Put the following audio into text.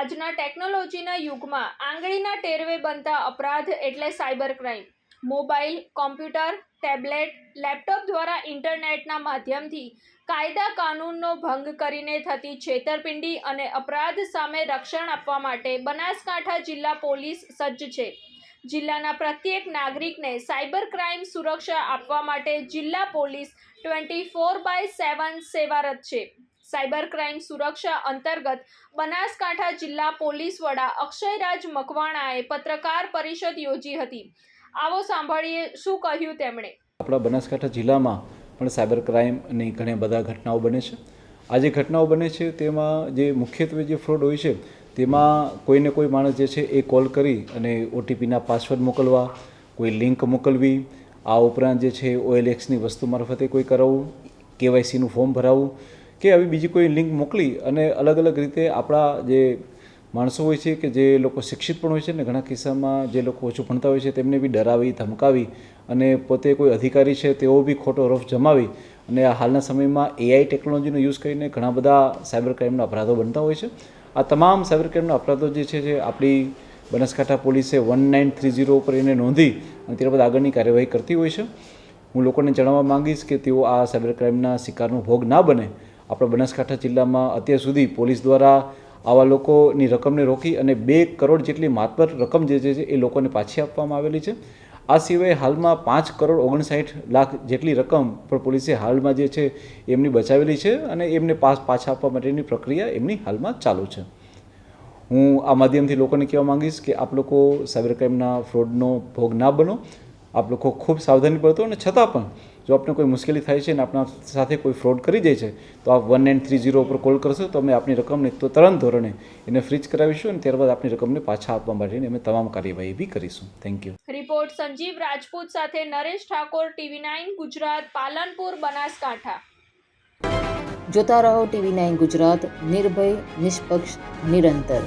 આજના ટેકનોલોજીના યુગમાં આંગળીના ટેરવે બનતા અપરાધ એટલે cyber crime. Mobile, computer, tablet, laptop દ્વારા ઇન્ટરનેટના માધ્યમથી કાયદા કાનૂનનો ભંગ કરીને થતી છેતરપિંડી અને અપરાધ સામે રક્ષણ આપવા માટે બનાસકાંઠા જિલ્લા પોલીસ સજ્જ છે. જિલ્લાના પ્રત્યેક નાગરિકને સાયબર ક્રાઇમ સુરક્ષા આપવા માટે જિલ્લા police twenty four by seven સેવારત છે. સાયબર ક્રાઇમ સુરક્ષા અંતર્ગત બનાસકાંઠા જિલ્લા પોલીસ વડા અક્ષયરાજ મકવાણાએ પત્રકાર પરિષદ યોજી હતી. આવો સાંભળીએ શું કહ્યું તેમણે. આપણા બનાસકાંઠા જિલ્લામાં પણ સાયબર ક્રાઇમની ઘણી બધા ઘટનાઓ બને છે. આ જે ઘટનાઓ બને છે, તેમાં જે મુખ્યત્વે જે ફ્રોડ હોય છે, તેમાં કોઈને કોઈ માણસ જે છે, એ કોલ કરી અને ઓટીપીના પાસવર્ડ મોકલવા, કોઈ લિંક મોકલવી, આ ઉપરાંત જે છે, ઓએલએક્સની વસ્તુ મારફતે કોઈ કરાવવું, કેવાયસીનું ફોર્મ ભરાવવું કે આવી બીજી કોઈ લિંક મોકલી અને અલગ અલગ રીતે આપણા જે માણસો હોય છે કે જે લોકો શિક્ષિત પણ હોય છે ને ઘણા કિસ્સામાં જે લોકો ઓછું ભણતા હોય છે તેમને બી ડરાવી, ધમકાવી અને પોતે કોઈ અધિકારી છે તેઓ બી ખોટો રફ જમાવી અને હાલના સમયમાં એઆઈ ટેકનોલોજીનો યુઝ કરીને ઘણા બધા સાયબર ક્રાઇમના અપરાધો બનતા હોય છે. આ તમામ સાયબર ક્રાઇમના અપરાધો જે છે જે આપણી બનાસકાંઠા પોલીસે વન નાઇન થ્રી ઝીરો ઉપર એને નોંધી અને ત્યારબાદ આગળની કાર્યવાહી કરતી હોય છે. હું લોકોને જણાવવા માંગીશ કે તેઓ આ સાયબર ક્રાઇમના શિકારનો ભોગ ના બને. આપણા બનાસકાંઠા જિલ્લામાં અત્યાર સુધી પોલીસ દ્વારા આવા લોકોની રકમને રોકી અને બે કરોડ જેટલી માતબર રકમ જે છે એ લોકોને પાછી આપવામાં આવેલી છે. આ સિવાય હાલમાં પાંચ કરોડ ઓગણસાઠ લાખ જેટલી રકમ પણ પોલીસે હાલમાં જે છે, એમની બચાવેલી છે અને એમને પાસ પાછા આપવા માટેની પ્રક્રિયા એમની હાલમાં ચાલુ છે. હું આ માધ્યમથી લોકોને કહેવા માંગીશ કે આપ લોકો સાયબર ક્રાઇમના ફ્રોડનો ભોગ ના બનો. આપ લોકો ખૂબ સાવધાની બરતો અને છતાં પણ જો આપને કોઈ મુશ્કેલી થાય છે અને આપણા સાથે કોઈ ફ્રોડ કરી જાય છે તો આપ વન નાઇન થ્રી ઝીરો ઉપર કોલ કરશો તો અમે આપની રકમને તો તરણ ધોરણે એને ફ્રીજ કરાવીશું અને ત્યારબાદ આપની રકમને પાછા આપવા માટેની અમે તમામ કાર્યવાહી બી કરીશું. Thank you report Sanjeev Rajput સાથે નરેશ ઠાકોર ટીવી નાઇન ગુજરાત પાલનપુર બનાસકાંઠા. જોતા રહો ટીવી નાઇન ગુજરાત નિર્ભય નિષ્પક્ષ નિરંતર.